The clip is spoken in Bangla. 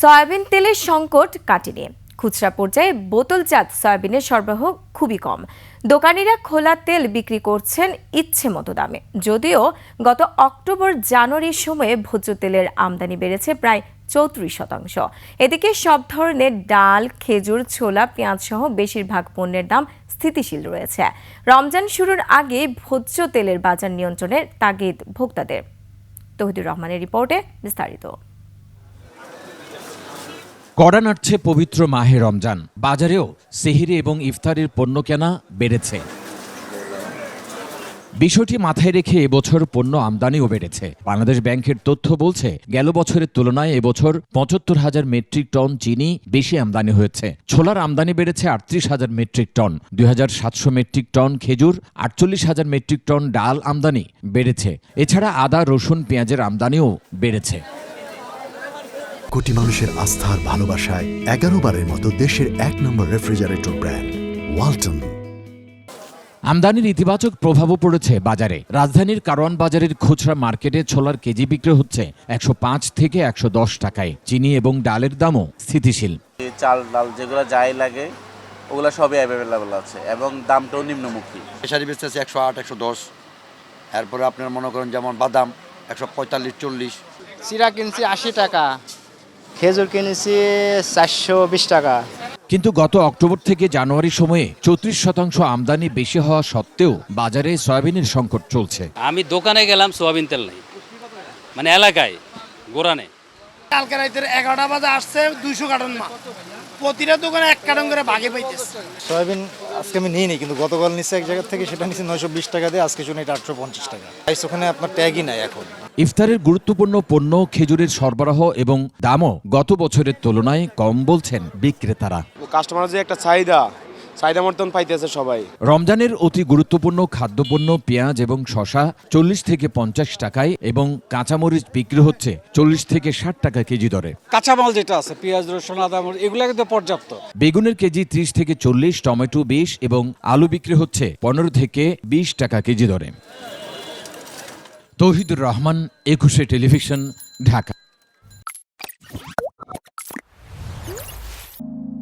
সয়াবিন তেলের সংকট কাটেনি খুচরা পর্যায়ে বোতলজাত সয়াবিনের সরবরাহ খুবই কম। দোকানিরা খোলা তেল বিক্রি করছেন ইচ্ছে মতো দামে। যদিও গত অক্টোবর জানুয়ারির সময়ে ভোজ্য তেলের আমদানি বেড়েছে প্রায় চৌত্রিশ শতাংশ। এদিকে সব ধরনের ডাল, খেজুর, ছোলা পেঁয়াজ সহ বেশিরভাগ পণ্যের দাম স্থিতিশীল রয়েছে। রমজান শুরুর আগে ভোজ্য তেলের বাজার নিয়ন্ত্রণের তাগিদ ভোক্তাদের। তহিদুর রহমানের রিপোর্টে বিস্তারিত। কড়া নাড়ছে পবিত্র মাহে রমজান। বাজারেও সেহিরি এবং ইফতারের পণ্য কেনা বেড়েছে। বিষয়টি মাথায় রেখে এবছর পণ্য আমদানিও বেড়েছে। বাংলাদেশ ব্যাংকের তথ্য বলছে, গেল বছরের তুলনায় এবছর পঁচাত্তর হাজার মেট্রিক টন চিনি বেশি আমদানি হয়েছে। ছোলার আমদানি বেড়েছে আটত্রিশ হাজার মেট্রিক টন। দুই হাজার সাতশো মেট্রিক টন খেজুর, আটচল্লিশ হাজার মেট্রিক টন ডাল আমদানি বেড়েছে। এছাড়া আদা, রসুন, পেঁয়াজের আমদানিও বেড়েছে। কোটি মানুষের আস্থার ভালোবাসায় এগারো বারের মতো দেশের এক নম্বর রেফ্রিজারেটর ব্র্যান্ড ওয়ালটন। আমদানির ইতিবাচক প্রভাবও পড়েছে বাজারে। রাজধানীর কারওয়ান বাজারের খুচরা মার্কেটে ছোলার কেজি বিক্রি হচ্ছে একশো পাঁচ থেকে একশো দশ টাকায়। চিনি এবং ডালের দামও স্থিতিশীল। চাল ডাল যেগুলো যাই লাগে ওগুলো সবই অ্যাভেলেবেল আছে এবং দামটাও নিম্নমুখী। ফিশারি বেচতেছে একশো আট একশো দশ। এরপরে আপনার মনে করেন যেমন বাদাম একশো পঁয়তাল্লিশ চল্লিশ। চিরা কিনছি আশি টাকা। খেজুর কিনেছি চারশো বিশ টাকা। কিন্তু গত অক্টোবর থেকে জানুয়ারি সময়ে চৌত্রিশ শতাংশ আমদানি বেশি হওয়া সত্ত্বেও বাজারে সয়াবিনের সংকট চলছে। আমি দোকানে গেলাম সয়াবিন তেল নেই। মানে এলাকায় গোড়ানে কালকে রাতের এগারোটা বাজে আসছে দুইশো কার্টন মাল। প্রতিটা দোকানে এক কার্টন করে ভাগে পাইতেছে। সয়াবিন আজকে আমি নিইনি কিন্তু গতকাল নিচে এক জায়গা থেকে সেটা নিচে নয়শো বিশ টাকা দিয়ে আজকে শুনে এটা আটশো পঞ্চাশ টাকা। প্রাইস ওখানে আপনার ট্যাগই নাই এখন। ইফতারের গুরুত্বপূর্ণ পণ্য খেজুরের সরবরাহ এবং দামও গত বছরের তুলনায় কম বলছেন বিক্রেতারা। কাস্টমার যে একটা চাহিদা চাহিদা পাইতেছে সবাই। রমজানের অতি গুরুত্বপূর্ণ খাদ্যপণ্য পেঁয়াজ এবং শশা চল্লিশ থেকে পঞ্চাশ টাকায় এবং কাঁচামরিচ বিক্রি হচ্ছে চল্লিশ থেকে ষাট টাকা কেজি দরে। কাঁচামাল যেটা আছে পেঁয়াজ রসুন আদা মরিচ, এগুলো কিন্তু পর্যাপ্ত। বেগুনের কেজি ত্রিশ থেকে চল্লিশ টমেটো বিশ এবং আলু বিক্রি হচ্ছে পনেরো থেকে বিশ টাকা কেজি দরে। তৌহিদুর রহমান একুশে টেলিভিশন ঢাকা।